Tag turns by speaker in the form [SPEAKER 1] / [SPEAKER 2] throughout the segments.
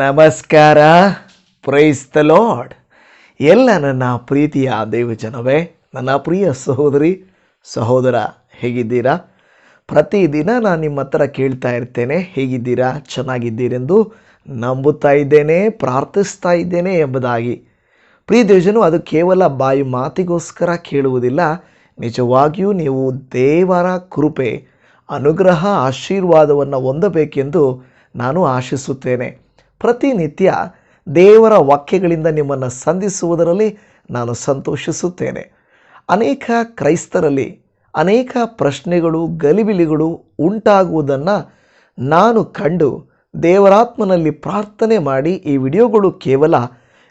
[SPEAKER 1] ನಮಸ್ಕಾರ. Price the Lad ಎಲ್ಲ ನನ್ನ ಪ್ರೀತಿಯ ದೇವಜನವೇ, ನನ್ನ ಪ್ರಿಯ ಸಹೋದರಿ, ಸಹೋದರ, ಹೇಗಿದ್ದೀರಾ? ಪ್ರತಿದಿನ ನಾನು ನಿಮ್ಮ ಹತ್ರ ಕೇಳ್ತಾ ಇರ್ತೇನೆ, ಹೇಗಿದ್ದೀರಾ, ಚೆನ್ನಾಗಿದ್ದೀರೆಂದು ನಂಬುತ್ತಾ ಇದ್ದೇನೆ, ಪ್ರಾರ್ಥಿಸ್ತಾ ಇದ್ದೇನೆ ಎಂಬುದಾಗಿ. ಪ್ರಿಯ ದೇವಜನು ಅದು ಕೇವಲ ಬಾಯಿ ಮಾತಿಗೋಸ್ಕರ ಕೇಳುವುದಿಲ್ಲ. ನಿಜವಾಗಿಯೂ ನೀವು ದೇವರ ಕೃಪೆ, ಅನುಗ್ರಹ, ಆಶೀರ್ವಾದವನ್ನು ಹೊಂದಬೇಕೆಂದು ನಾನು ಆಶಿಸುತ್ತೇನೆ. ಪ್ರತಿನಿತ್ಯ ದೇವರ ವಾಕ್ಯಗಳಿಂದ ನಿಮ್ಮನ್ನು ಸಂಧಿಸುವುದರಲ್ಲಿ ನಾನು ಸಂತೋಷಿಸುತ್ತೇನೆ. ಅನೇಕ ಕ್ರೈಸ್ತರಲ್ಲಿ ಅನೇಕ ಪ್ರಶ್ನೆಗಳು, ಗಲಿಬಿಲಿಗಳು ಉಂಟಾಗುವುದನ್ನು ನಾನು ಕಂಡು ದೇವರಾತ್ಮನಲ್ಲಿ ಪ್ರಾರ್ಥನೆ ಮಾಡಿ ಈ ವಿಡಿಯೋಗಳು ಕೇವಲ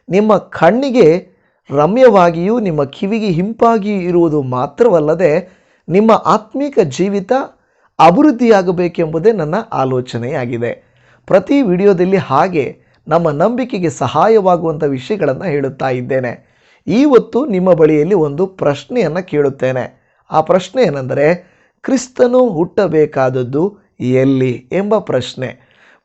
[SPEAKER 1] ನಿಮ್ಮ ಕಣ್ಣಿಗೆ ರಮ್ಯವಾಗಿಯೂ ನಿಮ್ಮ ಕಿವಿಗೆ ಹಿಂಪಾಗಿಯೂ ಇರುವುದು ಮಾತ್ರವಲ್ಲದೆ ನಿಮ್ಮ ಆತ್ಮೀಕ ಜೀವಿತ ಅಭಿವೃದ್ಧಿಯಾಗಬೇಕೆಂಬುದೇ ನನ್ನ ಆಲೋಚನೆಯಾಗಿದೆ. ಪ್ರತಿ ವಿಡಿಯೋದಲ್ಲಿ ಹಾಗೆ ನಮ್ಮ ನಂಬಿಕೆಗೆ ಸಹಾಯವಾಗುವಂಥ ವಿಷಯಗಳನ್ನು ಹೇಳುತ್ತಾ ಇದ್ದೇನೆ. ಇವತ್ತು ನಿಮ್ಮ ಬಳಿಯಲ್ಲಿ ಒಂದು ಪ್ರಶ್ನೆಯನ್ನು ಕೇಳುತ್ತೇನೆ. ಆ ಪ್ರಶ್ನೆ ಏನೆಂದರೆ, ಕ್ರಿಸ್ತನು ಹುಟ್ಟಬೇಕಾದದ್ದು ಎಲ್ಲಿ ಎಂಬ ಪ್ರಶ್ನೆ.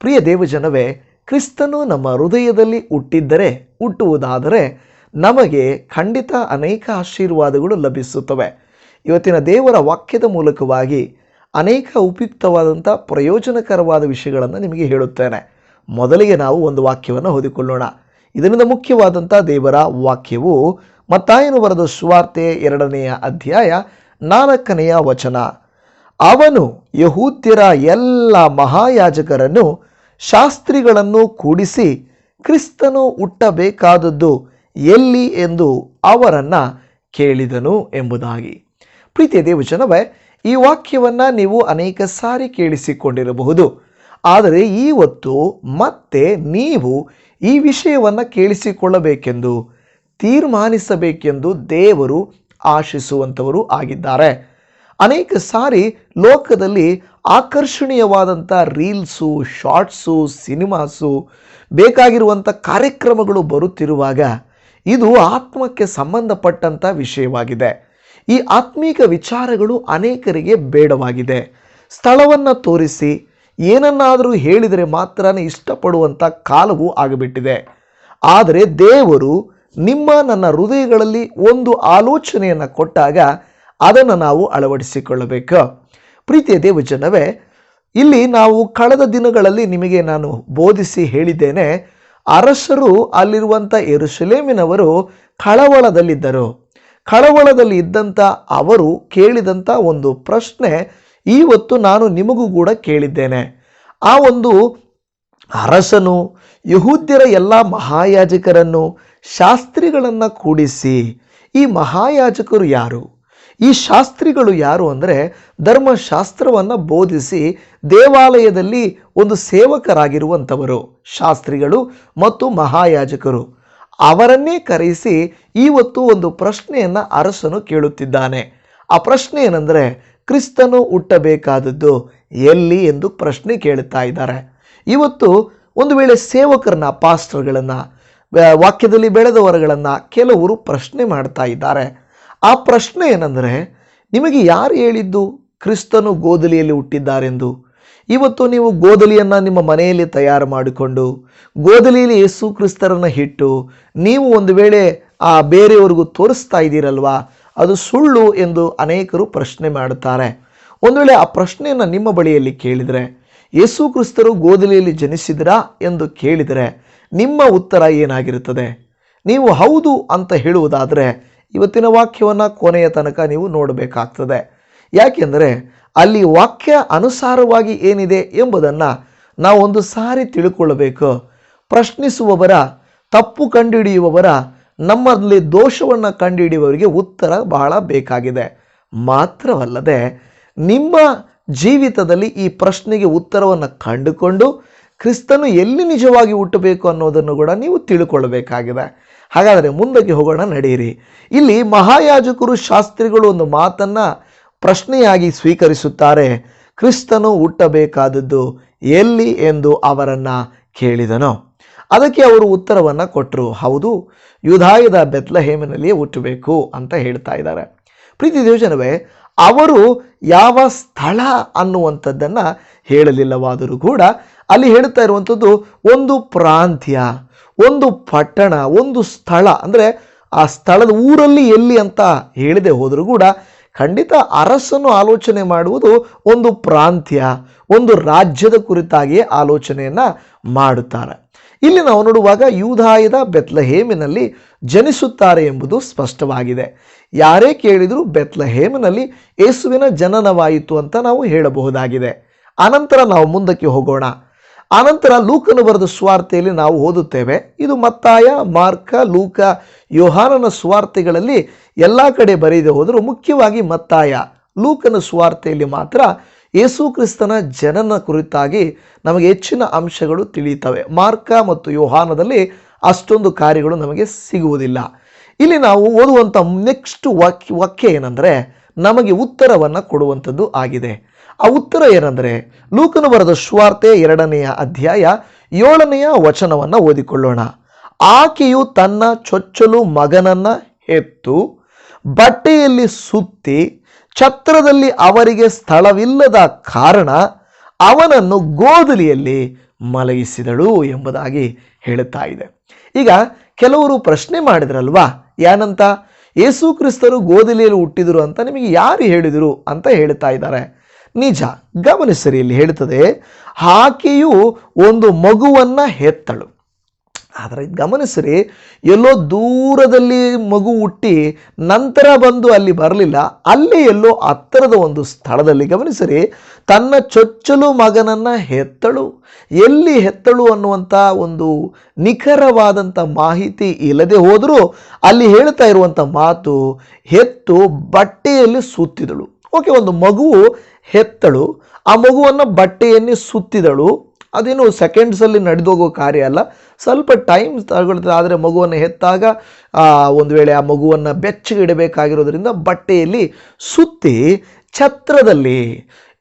[SPEAKER 1] ಪ್ರಿಯ ದೇವಜನವೇ, ಕ್ರಿಸ್ತನು ನಮ್ಮ ಹೃದಯದಲ್ಲಿ ಹುಟ್ಟಿದ್ದರೆ, ಹುಟ್ಟುವುದಾದರೆ ನಮಗೆ ಖಂಡಿತ ಅನೇಕ ಆಶೀರ್ವಾದಗಳು ಲಭಿಸುತ್ತವೆ. ಇವತ್ತಿನ ದೇವರ ವಾಕ್ಯದ ಮೂಲಕವಾಗಿ ಅನೇಕ ಉಪಯುಕ್ತವಾದಂಥ ಪ್ರಯೋಜನಕರವಾದ ವಿಷಯಗಳನ್ನು ನಿಮಗೆ ಹೇಳುತ್ತೇನೆ. ಮೊದಲಿಗೆ ನಾವು ಒಂದು ವಾಕ್ಯವನ್ನು ಓದಿಕೊಳ್ಳೋಣ. ಇದರಿಂದ ಮುಖ್ಯವಾದಂಥ ದೇವರ ವಾಕ್ಯವು ಮತ್ತಾಯನು ಬರೆದ ಸುವಾರ್ತೆ ಎರಡನೆಯ ಅಧ್ಯಾಯ ನಾಲ್ಕನೆಯ ವಚನ. ಅವನು ಯಹೂದ್ಯರ ಎಲ್ಲ ಮಹಾಯಾಜಕರನ್ನು, ಶಾಸ್ತ್ರಿಗಳನ್ನು ಕೂಡಿಸಿ ಕ್ರಿಸ್ತನು ಹುಟ್ಟಬೇಕಾದದ್ದು ಎಲ್ಲಿ ಎಂದು ಅವರನ್ನು ಕೇಳಿದನು ಎಂಬುದಾಗಿ. ಪ್ರೀತಿಯ ದೇವಜನವೇ ಈ ವಾಕ್ಯವನ್ನು ನೀವು ಅನೇಕ ಸಾರಿ ಕೇಳಿಸಿಕೊಂಡಿರಬಹುದು. ಆದರೆ ಇವತ್ತು ಮತ್ತೆ ನೀವು ಈ ವಿಷಯವನ್ನು ಕೇಳಿಸಿಕೊಳ್ಳಬೇಕೆಂದು, ತೀರ್ಮಾನಿಸಬೇಕೆಂದು ದೇವರು ಆಶಿಸುವಂಥವರು ಆಗಿದ್ದಾರೆ. ಅನೇಕ ಸಾರಿ ಲೋಕದಲ್ಲಿ ಆಕರ್ಷಣೀಯವಾದಂಥ ರೀಲ್ಸು, ಶಾರ್ಟ್ಸು, ಸಿನಿಮಾಸು, ಬೇಕಾಗಿರುವಂಥ ಕಾರ್ಯಕ್ರಮಗಳು ಬರುತ್ತಿರುವಾಗ ಇದು ಆತ್ಮಕ್ಕೆ ಸಂಬಂಧಪಟ್ಟಂಥ ವಿಷಯವಾಗಿದೆ. ಈ ಆತ್ಮೀಕ ವಿಚಾರಗಳು ಅನೇಕರಿಗೆ ಬೇಡವಾಗಿದೆ. ಸ್ಥಳವನ್ನು ತೋರಿಸಿ, ಏನನ್ನಾದರೂ ಹೇಳಿದರೆ ಮಾತ್ರ ಇಷ್ಟಪಡುವಂಥ ಕಾಲವೂ ಆಗಿಬಿಟ್ಟಿದೆ. ಆದರೆ ದೇವರು ನಿಮ್ಮ ನನ್ನ ಹೃದಯಗಳಲ್ಲಿ ಒಂದು ಆಲೋಚನೆಯನ್ನು ಕೊಟ್ಟಾಗ ಅದನ್ನು ನಾವು ಅಳವಡಿಸಿಕೊಳ್ಳಬೇಕು. ಪ್ರೀತಿಯ ದೇವಜನವೇ, ಇಲ್ಲಿ ನಾವು ಕಳೆದ ದಿನಗಳಲ್ಲಿ ನಿಮಗೆ ನಾನು ಬೋಧಿಸಿ ಹೇಳಿದ್ದೇನೆ, ಅರಸರು ಅಲ್ಲಿರುವಂಥ ಎರುಸುಲೇಮಿನವರು ಕಳವಳದಲ್ಲಿದ್ದರು. ಕಳವಳದಲ್ಲಿ ಇದ್ದಂಥ ಅವರು ಕೇಳಿದಂಥ ಒಂದು ಪ್ರಶ್ನೆ ಇವತ್ತು ನಾನು ನಿಮಗೂ ಕೂಡ ಕೇಳಿದ್ದೇನೆ. ಆ ಒಂದು ಅರಸನು, ಯಹೂದ್ಯರ ಎಲ್ಲ ಮಹಾಯಾಜಕರನ್ನು, ಶಾಸ್ತ್ರಿಗಳನ್ನು ಕೂಡಿಸಿ, ಈ ಮಹಾಯಾಜಕರು ಯಾರು? ಈ ಶಾಸ್ತ್ರಿಗಳು ಯಾರು ಅಂದರೆ ಧರ್ಮಶಾಸ್ತ್ರವನ್ನು ಬೋಧಿಸಿ ದೇವಾಲಯದಲ್ಲಿ ಒಂದು ಸೇವಕರಾಗಿರುವಂಥವರು ಶಾಸ್ತ್ರಿಗಳು ಮತ್ತು ಮಹಾಯಾಜಕರು. ಅವರನ್ನೇ ಕರೆಯಿಸಿ ಇವತ್ತು ಒಂದು ಪ್ರಶ್ನೆಯನ್ನು ಅರಸನು ಕೇಳುತ್ತಿದ್ದಾನೆ. ಆ ಪ್ರಶ್ನೆ ಏನಂದರೆ, ಕ್ರಿಸ್ತನು ಹುಟ್ಟಬೇಕಾದದ್ದು ಎಲ್ಲಿ ಎಂದು ಪ್ರಶ್ನೆ ಕೇಳುತ್ತಾ ಇದ್ದಾರೆ. ಇವತ್ತು ಒಂದು ವೇಳೆ ಸೇವಕರನ್ನ, ಪಾಸ್ಟರ್ಗಳನ್ನು ವಾಕ್ಯದಲ್ಲಿ ಬೆಳೆದವರುಗಳನ್ನು ಕೆಲವರು ಪ್ರಶ್ನೆ ಮಾಡ್ತಾ ಇದ್ದಾರೆ. ಆ ಪ್ರಶ್ನೆ ಏನಂದರೆ, ನಿಮಗೆ ಯಾರು ಹೇಳಿದ್ದು? ಕ್ರಿಸ್ತನು ಗೋದಲಿಯಲ್ಲಿ ಹುಟ್ಟಿದ್ದಾರೆಂದು. ಇವತ್ತು ನೀವು ಗೋದಲಿಯನ್ನು ನಿಮ್ಮ ಮನೆಯಲ್ಲಿ ತಯಾರು ಮಾಡಿಕೊಂಡು ಗೋದಲಿಯಲ್ಲಿ ಯೇಸು ಕ್ರಿಸ್ತರನ್ನು ಇಟ್ಟು ನೀವು ಒಂದು ವೇಳೆ ಆ ಬೇರೆಯವರಿಗೂ ತೋರಿಸ್ತಾ ಇದ್ದೀರಲ್ವಾ? ಅದು ಸುಳ್ಳು ಎಂದು ಅನೇಕರು ಪ್ರಶ್ನೆ ಮಾಡುತ್ತಾರೆ. ಒಂದು ವೇಳೆ ಆ ಪ್ರಶ್ನೆಯನ್ನು ನಿಮ್ಮ ಬಳಿಯಲ್ಲಿ ಕೇಳಿದರೆ, ಯೇಸು ಕ್ರಿಸ್ತರು ಗೋದಲಿಯಲ್ಲಿ ಜನಿಸಿದ್ರಾ? ಎಂದು ಕೇಳಿದರೆ, ನಿಮ್ಮ ಉತ್ತರ ಏನಾಗಿರುತ್ತದೆ? ನೀವು ಹೌದು ಅಂತ ಹೇಳುವುದಾದರೆ, ಇವತ್ತಿನ ವಾಕ್ಯವನ್ನು ಕೊನೆಯ ತನಕ ನೀವು ನೋಡಬೇಕಾಗ್ತದೆ. ಯಾಕೆಂದರೆ ಅಲ್ಲಿ ವಾಕ್ಯ ಅನುಸಾರವಾಗಿ ಏನಿದೆ ಎಂಬುದನ್ನು ನಾವು ಒಂದು ಸಾರಿ ತಿಳ್ಕೊಳ್ಳಬೇಕು ಪ್ರಶ್ನಿಸುವವರ, ತಪ್ಪು ಕಂಡುಹಿಡಿಯುವವರ, ನಮ್ಮಲ್ಲಿ ದೋಷವನ್ನು ಕಂಡುಹಿಡಿಯುವವರಿಗೆ ಉತ್ತರ ಬಹಳ ಬೇಕಾಗಿದೆ. ಮಾತ್ರವಲ್ಲದೆ, ನಿಮ್ಮ ಜೀವಿತದಲ್ಲಿ ಈ ಪ್ರಶ್ನೆಗೆ ಉತ್ತರವನ್ನು ಕಂಡುಕೊಂಡು ಕ್ರಿಸ್ತನು ಎಲ್ಲಿ ನಿಜವಾಗಿ ಹುಟ್ಟಬೇಕು ಅನ್ನೋದನ್ನು ಕೂಡ ನೀವು ತಿಳ್ಕೊಳ್ಬೇಕಾಗಿದೆ. ಹಾಗಾದರೆ ಮುಂದಕ್ಕೆ ಹೋಗೋಣ, ನಡೆಯಿರಿ. ಇಲ್ಲಿ ಮಹಾಯಾಜಕರು, ಶಾಸ್ತ್ರಿಗಳು ಒಂದು ಮಾತನ್ನು ಪ್ರಶ್ನೆಯಾಗಿ ಸ್ವೀಕರಿಸುತ್ತಾರೆ, ಕ್ರಿಸ್ತನು ಹುಟ್ಟಬೇಕಾದದ್ದು ಎಲ್ಲಿ ಎಂದು ಅವರನ್ನು ಕೇಳಿದನು? ಅದಕ್ಕೆ ಅವರು ಉತ್ತರವನ್ನು ಕೊಟ್ಟರು ಹೌದು ಯುಧಾಯದ ಬೆತ್ಲಹೇಮಿನಲ್ಲಿಯೇ ಹುಟ್ಟಬೇಕು ಅಂತ ಹೇಳ್ತಾ ಇದ್ದಾರೆ. ಪ್ರೀತಿ ದೇವಜನವೇ, ಅವರು ಯಾವ ಸ್ಥಳ ಅನ್ನುವಂಥದ್ದನ್ನು ಹೇಳಲಿಲ್ಲವಾದರೂ ಕೂಡ ಅಲ್ಲಿ ಹೇಳ್ತಾ ಇರುವಂಥದ್ದು ಒಂದು ಪ್ರಾಂತ್ಯ, ಒಂದು ಪಟ್ಟಣ, ಒಂದು ಸ್ಥಳ. ಅಂದರೆ ಆ ಸ್ಥಳದ ಊರಲ್ಲಿ ಎಲ್ಲಿ ಅಂತ ಹೇಳದೆ ಹೋದರೂ ಕೂಡ ಖಂಡಿತ ಅರಸನು ಆಲೋಚನೆ ಮಾಡುವುದು ಒಂದು ಪ್ರಾಂತ್ಯ, ಒಂದು ರಾಜ್ಯದ ಕುರಿತಾಗಿಯೇ ಆಲೋಚನೆಯನ್ನು ಮಾಡುತ್ತಾರೆ. ಇಲ್ಲಿ ನಾವು ನೋಡುವಾಗ ಯೂದಾಯದ ಬೆತ್ಲಹೇಮಿನಲ್ಲಿ ಜನಿಸುತ್ತಾರೆ ಎಂಬುದು ಸ್ಪಷ್ಟವಾಗಿದೆ. ಯಾರೇ ಕೇಳಿದರೂ ಬೆತ್ಲಹೇಮಿನಲ್ಲಿ ಯೇಸುವಿನ ಜನನವಾಯಿತು ಅಂತ ನಾವು ಹೇಳಬಹುದಾಗಿದೆ. ಅನಂತರ ನಾವು ಮುಂದಕ್ಕೆ ಹೋಗೋಣ. ಅನಂತರ ಲೂಕನು ಬರೆದ ಸ್ವಾರ್ಥೆಯಲ್ಲಿ ನಾವು ಓದುತ್ತೇವೆ, ಇದು ಮತ್ತಾಯ, ಮಾರ್ಕ, ಲೂಕ, ಯೋಹಾನನ ಸ್ವಾರ್ಥೆಗಳಲ್ಲಿ ಎಲ್ಲ ಕಡೆ ಬರೆಯದೆ ಹೋದರೂ ಮುಖ್ಯವಾಗಿ ಮತ್ತಾಯ. ಲೂಕನ ಸ್ವಾರ್ಥೆಯಲ್ಲಿ ಮಾತ್ರ ಯೇಸು ಕ್ರಿಸ್ತನ ಜನನ ಕುರಿತಾಗಿ ನಮಗೆ ಹೆಚ್ಚಿನ ಅಂಶಗಳು ತಿಳಿಯುತ್ತವೆ. ಮಾರ್ಕ ಮತ್ತು ಯೋಹಾನದಲ್ಲಿ ಅಷ್ಟೊಂದು ಕಾರ್ಯಗಳು ನಮಗೆ ಸಿಗುವುದಿಲ್ಲ. ಇಲ್ಲಿ ನಾವು ಓದುವಂಥ ನೆಕ್ಸ್ಟ್ ವಾಕ್ಯ ವಾಕ್ಯ ಏನಂದರೆ, ನಮಗೆ ಉತ್ತರವನ್ನು ಕೊಡುವಂಥದ್ದು ಆಗಿದೆ. ಆ ಉತ್ತರ ಏನಂದರೆ ಲೂಕನು ಬರೆದ ಸ್ವಾರ್ತೆ ಎರಡನೆಯ ಅಧ್ಯಾಯ ಏಳನೆಯ ವಚನವನ್ನು ಓದಿಕೊಳ್ಳೋಣ. ಆಕೆಯು ತನ್ನ ಚೊಚ್ಚಲು ಮಗನನ್ನ ಹೆತ್ತು ಬಟ್ಟೆಯಲ್ಲಿ ಸುತ್ತಿ ಛತ್ರದಲ್ಲಿ ಅವರಿಗೆ ಸ್ಥಳವಿಲ್ಲದ ಕಾರಣ ಅವನನ್ನು ಗೋದಲಿಯಲ್ಲಿ ಮಲಗಿಸಿದಳು ಎಂಬುದಾಗಿ ಹೇಳುತ್ತಾ ಇದೆ. ಈಗ ಕೆಲವರು ಪ್ರಶ್ನೆ ಮಾಡಿದ್ರಲ್ವಾ? ಏನಂತ ಯೇಸು ಕ್ರಿಸ್ತರು ಗೋಧಲಿಯಲ್ಲಿ ಹುಟ್ಟಿದರು ಅಂತ ನಿಮಗೆ ಯಾರು ಹೇಳಿದರು ಅಂತ ಹೇಳ್ತಾ ಇದ್ದಾರೆ. ನಿಜ. ಗಮನಿಸರಿ ಇಲ್ಲಿ ಹೇಳ್ತದೆ ಆಕೆಯು ಒಂದು ಮಗುವನ್ನ ಹೆತ್ತಳು. ಆದರೆ ಗಮನಿಸಿರಿ ಎಲ್ಲೋ ದೂರದಲ್ಲಿ ಮಗು ಹುಟ್ಟಿ ನಂತರ ಬಂದು ಅಲ್ಲಿ ಬರಲಿಲ್ಲ, ಅಲ್ಲಿ ಎಲ್ಲೋ ಹತ್ತಿರದ ಒಂದು ಸ್ಥಳದಲ್ಲಿ ಗಮನಿಸಿರಿ ತನ್ನ ಚೊಚ್ಚಲು ಮಗನನ್ನ ಹೆತ್ತಳು. ಎಲ್ಲಿ ಹೆತ್ತಳು ಅನ್ನುವಂಥ ಒಂದು ನಿಖರವಾದಂಥ ಮಾಹಿತಿ ಇಲ್ಲದೆ ಹೋದರೂ ಅಲ್ಲಿ ಹೇಳ್ತಾ ಇರುವಂಥ ಮಾತು, ಹೆತ್ತು ಬಟ್ಟೆಯಲ್ಲಿ ಸುತ್ತಿದಳು. ಓಕೆ, ಒಂದು ಮಗುವು ಹೆತ್ತಳು, ಆ ಮಗುವನ್ನು ಬಟ್ಟೆಯನ್ನೇ ಸುತ್ತಿದಳು. ಅದೇನು ಸೆಕೆಂಡ್ಸಲ್ಲಿ ನಡೆದೋಗೋ ಕಾರ್ಯ ಅಲ್ಲ. ಸ್ವಲ್ಪ ಟೈಮ್ ತಗೊಳ್ತದೆ, ಆದರೆ ಮಗುವನ್ನು ಹೆತ್ತಾಗ ಒಂದು ವೇಳೆ ಆ ಮಗುವನ್ನು ಬೆಚ್ಚಗೆ ಇಡಬೇಕಾಗಿರೋದ್ರಿಂದ ಬಟ್ಟೆಯಲ್ಲಿ ಸುತ್ತಿ ಛತ್ರದಲ್ಲಿ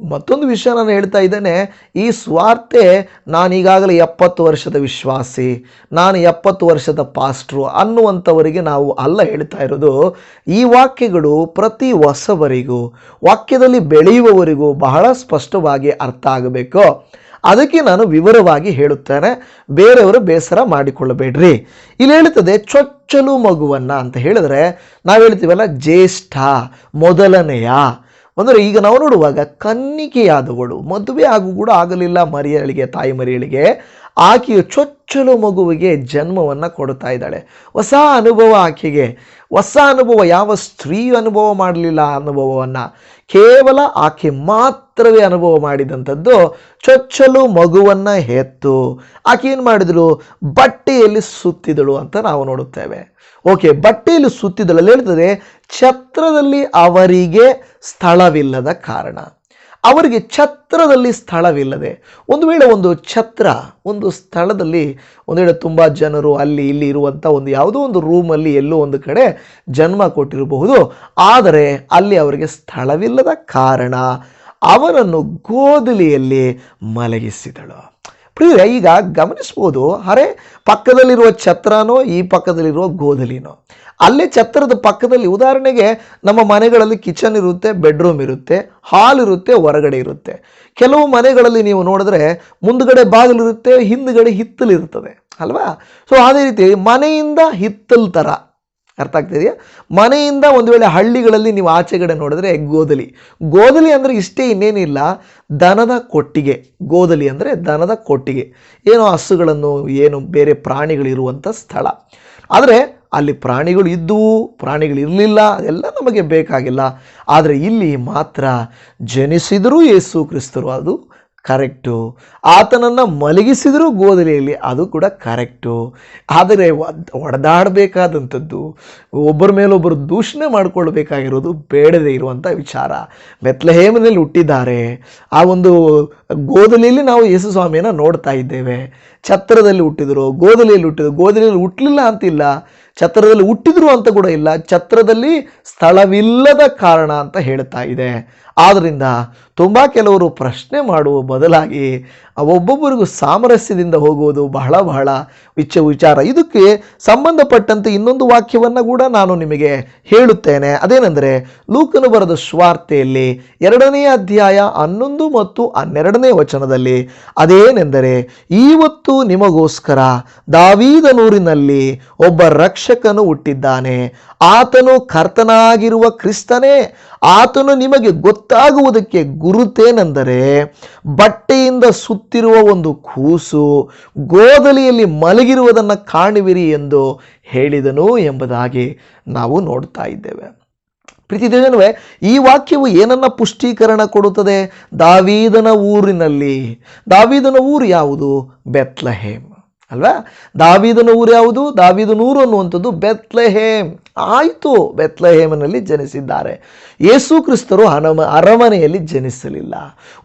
[SPEAKER 1] ಮತ್ತೊಂದು ವಿಷಯ ನಾನು ಹೇಳ್ತಾ ಇದ್ದೇನೆ, ಈ ಸ್ವಾರ್ಥೆ ನಾನು ಈಗಾಗಲೇ ಎಪ್ಪತ್ತು ವರ್ಷದ ವಿಶ್ವಾಸಿ, ನಾನು ಎಪ್ಪತ್ತು ವರ್ಷದ ಪಾಸ್ಟ್ರು ಅನ್ನುವಂಥವರಿಗೆ ನಾವು ಅಲ್ಲ ಹೇಳ್ತಾ ಇರೋದು, ಈ ವಾಕ್ಯಗಳು ಪ್ರತಿ ಹೊಸವರಿಗೂ, ವಾಕ್ಯದಲ್ಲಿ ಬೆಳೆಯುವವರಿಗೂ ಬಹಳ ಸ್ಪಷ್ಟವಾಗಿ ಅರ್ಥ ಆಗಬೇಕು. ಅದಕ್ಕೆ ನಾನು ವಿವರವಾಗಿ ಹೇಳುತ್ತೇನೆ, ಬೇರೆಯವರು ಬೇಸರ ಮಾಡಿಕೊಳ್ಳಬೇಡ್ರಿ. ಇಲ್ಲಿ ಹೇಳುತ್ತದೆ, ಚೊಚ್ಚಲು ಮಗುವನ್ನ ಅಂತ ಹೇಳಿದ್ರೆ, ನಾವು ಹೇಳ್ತೀವಲ್ಲ, ಜ್ಯೇಷ್ಠ, ಮೊದಲನೆಯ. ಅಂದರೆ ಈಗ ನಾವು ನೋಡುವಾಗ ಕನ್ನಿಕೆಯಾದವಳು ಮದುವೆ ಆಗು ಕೂಡ ಆಗಲಿಲ್ಲ ಮರಿಯಳಿಗೆ ತಾಯಿ ಮರಿಯಳಿಗೆ. ಆಕೆಯು ಚೊಚ್ಚಲು ಮಗುವಿಗೆ ಜನ್ಮವನ್ನು ಕೊಡ್ತಾ ಇದ್ದಾಳೆ. ಹೊಸ ಅನುಭವ ಆಕೆಗೆ. ಹೊಸ ಅನುಭವ, ಯಾವ ಸ್ತ್ರೀ ಅನುಭವ ಮಾಡಲಿಲ್ಲ ಅನುಭವವನ್ನು. ಕೇವಲ ಆಕೆ ಮಾತ್ರವೇ ಅನುಭವ ಮಾಡಿದಂಥದ್ದು ಚೊಚ್ಚಲು ಮಗುವನ್ನು ಹೆತ್ತು. ಆಕೆ ಏನು ಮಾಡಿದಳು ಬಟ್ಟೆಯಲ್ಲಿ ಸುತ್ತಿದಳು ಅಂತ ನಾವು ನೋಡುತ್ತೇವೆ. ಓಕೆ, ಬಟ್ಟೆಯಲ್ಲಿ ಸುತ್ತಿದಳು. ಹೇಳ್ತದೆ, ಛತ್ರದಲ್ಲಿ ಅವರಿಗೆ ಸ್ಥಳವಿಲ್ಲದ ಕಾರಣ. ಅವರಿಗೆ ಛತ್ರದಲ್ಲಿ ಸ್ಥಳವಿಲ್ಲದೆ, ಒಂದು ವೇಳೆ ಒಂದು ಛತ್ರ, ಒಂದು ಸ್ಥಳದಲ್ಲಿ, ಒಂದು ವೇಳೆ ತುಂಬ ಜನರು ಅಲ್ಲಿ ಇಲ್ಲಿ ಇರುವಂಥ ಒಂದು ಯಾವುದೋ ಒಂದು ರೂಮಲ್ಲಿ ಎಲ್ಲೋ ಒಂದು ಕಡೆ ಜನ್ಮ ಕೊಟ್ಟಿರಬಹುದು, ಆದರೆ ಅಲ್ಲಿ ಅವರಿಗೆ ಸ್ಥಳವಿಲ್ಲದ ಕಾರಣ ಅವನನ್ನು ಗೋದಲಿಯಲ್ಲಿ ಮಲಗಿಸಿದಳು. ಪ್ರಿಯ ಈಗ ಗಮನಿಸ್ಬೋದು ಅರೆ ಪಕ್ಕದಲ್ಲಿರುವ ಛತ್ರನೋ, ಈ ಪಕ್ಕದಲ್ಲಿರುವ ಗೋದಲಿನೋ. ಅಲ್ಲೇ ಛತ್ರದ ಪಕ್ಕದಲ್ಲಿ ಉದಾಹರಣೆಗೆ ನಮ್ಮ ಮನೆಗಳಲ್ಲಿ ಕಿಚನ್ ಇರುತ್ತೆ, ಬೆಡ್ರೂಮ್ ಇರುತ್ತೆ, ಹಾಲ್ ಇರುತ್ತೆ, ಹೊರಗಡೆ ಇರುತ್ತೆ. ಕೆಲವು ಮನೆಗಳಲ್ಲಿ ನೀವು ನೋಡಿದ್ರೆ ಮುಂದ್ಗಡೆ ಬಾಗಿಲಿರುತ್ತೆ, ಹಿಂದ್ಗಡೆ ಹಿತ್ತಲಿರ್ತದೆ ಅಲ್ವಾ? ಸೊ ಅದೇ ರೀತಿ ಮನೆಯಿಂದ ಹಿತ್ತಲ್ ಥರ ಅರ್ಥ ಆಗ್ತಿದೆಯಾ ಮನೆಯಿಂದ ಒಂದು ವೇಳೆ ಹಳ್ಳಿಗಳಲ್ಲಿ ನೀವು ಆಚೆಗಡೆ ನೋಡಿದ್ರೆ ಗೋದಲಿ ಗೋದಲಿ ಅಂದರೆ ಇಷ್ಟೇ ಇನ್ನೇನಿಲ್ಲ, ದನದ ಕೊಟ್ಟಿಗೆ. ಗೋದಲಿ ಅಂದರೆ ದನದ ಕೊಟ್ಟಿಗೆ. ಏನು ಹಸುಗಳನ್ನು, ಏನು ಬೇರೆ ಪ್ರಾಣಿಗಳಿರುವಂಥ ಸ್ಥಳ. ಆದರೆ ಅಲ್ಲಿ ಪ್ರಾಣಿಗಳು ಇದ್ದವು ಪ್ರಾಣಿಗಳು ಇರಲಿಲ್ಲ ಎಲ್ಲ ನಮಗೆ ಬೇಕಾಗಿಲ್ಲ. ಆದರೆ ಇಲ್ಲಿ ಮಾತ್ರ ಜನಿಸಿದರೂ ಯೇಸು ಕ್ರಿಸ್ತರು, ಅದು ಕರೆಕ್ಟು. ಆತನನ್ನು ಮಲಗಿಸಿದರೂ ಗೋದಲಿಯಲ್ಲಿ ಅದು ಕೂಡ ಕರೆಕ್ಟು. ಆದರೆ ಒಡೆದಾಡಬೇಕಾದಂಥದ್ದು, ಒಬ್ಬರ ಮೇಲೊಬ್ಬರು ದೂಷಣೆ ಮಾಡಿಕೊಳ್ಬೇಕಾಗಿರೋದು ಬೇಡದೆ ಇರುವಂಥ ವಿಚಾರ. ಮೆತ್ಲಹೇಮನಲ್ಲಿ ಹುಟ್ಟಿದ್ದಾರೆ. ಆ ಒಂದು ಗೋದಲಿಯಲ್ಲಿ ನಾವು ಯೇಸು ಸ್ವಾಮಿಯನ್ನು ನೋಡ್ತಾ ಇದ್ದೇವೆ. ಛತ್ರದಲ್ಲಿ ಹುಟ್ಟಿದರು, ಗೋದಲಿಯಲ್ಲಿ ಹುಟ್ಟಿದ್ರು, ಗೋದಲಿಯಲ್ಲಿ ಹುಟ್ಟಲಿಲ್ಲ ಅಂತಿಲ್ಲ. ಛತ್ರದಲ್ಲಿ ಹುಟ್ಟಿದ್ರು ಅಂತ ಕೂಡ ಇಲ್ಲ, ಛತ್ರದಲ್ಲಿ ಸ್ಥಳವಿಲ್ಲದ ಕಾರಣ ಅಂತ ಹೇಳ್ತಾ ಇದೆ. ಆದ್ದರಿಂದ ತುಂಬ ಕೆಲವರು ಪ್ರಶ್ನೆ ಮಾಡುವ ಬದಲಾಗಿ ಒಬ್ಬೊಬ್ಬರಿಗೂ ಸಾಮರಸ್ಯದಿಂದ ಹೋಗುವುದು ಬಹಳ ಬಹಳ ವಿಚ ವಿಚಾರ. ಇದಕ್ಕೆ ಸಂಬಂಧಪಟ್ಟಂತೆ ಇನ್ನೊಂದು ವಾಕ್ಯವನ್ನು ಕೂಡ ನಾನು ನಿಮಗೆ ಹೇಳುತ್ತೇನೆ. ಅದೇನೆಂದರೆ ಲೂಕನು ಬರೆದ ಸ್ವಾರ್ಥೆಯಲ್ಲಿ ಎರಡನೇ ಅಧ್ಯಾಯ ಹನ್ನೊಂದು ಮತ್ತು ಹನ್ನೆರಡನೇ ವಚನದಲ್ಲಿ ಅದೇನೆಂದರೆ ಇವತ್ತು ನಿಮಗೋಸ್ಕರ ದಾವೀದನೂರಿನಲ್ಲಿ ಒಬ್ಬ ರಕ್ಷಕನು ಹುಟ್ಟಿದ್ದಾನೆ. ಆತನು ಕರ್ತನಾಗಿರುವ ಕ್ರಿಸ್ತನೇ. ಆತನು ನಿಮಗೆ ಗೊತ್ತಾಗುವುದಕ್ಕೆ ಗುರುತೇನೆಂದರೆ, ಬಟ್ಟೆಯಿಂದ ಸುತ್ತಿರುವ ಒಂದು ಕೂಸು ಗೋದಲಿಯಲ್ಲಿ ಮಲಗಿರುವುದನ್ನು ಕಾಣುವಿರಿ ಎಂದು ಹೇಳಿದನು ಎಂಬುದಾಗಿ ನಾವು ನೋಡ್ತಾ ಇದ್ದೇವೆ. ಪ್ರೀತಿ ದೇವನವೇ ಈ ವಾಕ್ಯವು ಏನನ್ನ ಪುಷ್ಟೀಕರಣ ಕೊಡುತ್ತದೆ? ದಾವೀದನ ಊರಿನಲ್ಲಿ. ದಾವೀದನ ಊರು ಯಾವುದು? ಬೆತ್ಲಹೇಮ್. ಅಲ್ವಾ? ದಾವಿದನ ಊರು ಯಾವುದು? ದಾವಿದನೂರು ಅನ್ನುವಂಥದ್ದು ಬೆತ್ಲೆಹೇಮ್. ಆಯಿತು, ಬೆತ್ಲೆಹೇಮನಲ್ಲಿ ಜನಿಸಿದ್ದಾರೆ. ಯೇಸು ಕ್ರಿಸ್ತರು ಹನಮ, ಅರಮನೆಯಲ್ಲಿ ಜನಿಸಲಿಲ್ಲ.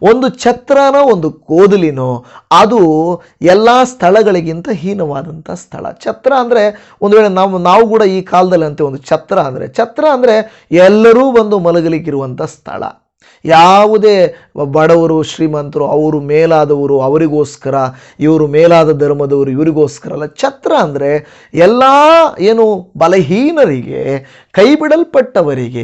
[SPEAKER 1] ಒಂದು ಛತ್ರನ, ಒಂದು ಕೋದಲಿನೋ, ಅದು ಎಲ್ಲ ಸ್ಥಳಗಳಿಗಿಂತ ಹೀನವಾದಂಥ ಸ್ಥಳ. ಛತ್ರ ಅಂದರೆ, ಒಂದು ವೇಳೆ ನಾವು ನಾವು ಕೂಡ ಈ ಕಾಲದಲ್ಲಿ ಅಂತ ಒಂದು ಛತ್ರ ಅಂದರೆ ಛತ್ರ ಅಂದರೆ ಎಲ್ಲರೂ ಬಂದು ಮಲಗಲಿಕ್ಕಿರುವಂಥ ಸ್ಥಳ. ಯಾವುದೇ ಬಡವರು, ಶ್ರೀಮಂತರು, ಅವರು ಮೇಲಾದವರು, ಅವರಿಗೋಸ್ಕರ, ಇವರು ಮೇಲಾದ ಧರ್ಮದವರು ಇವರಿಗೋಸ್ಕರ ಅಲ್ಲ ಛತ್ರ ಅಂದರೆ ಎಲ್ಲ ಏನು ಬಲಹೀನರಿಗೆ ಕೈ ಬಿಡಲ್ಪಟ್ಟವರಿಗೆ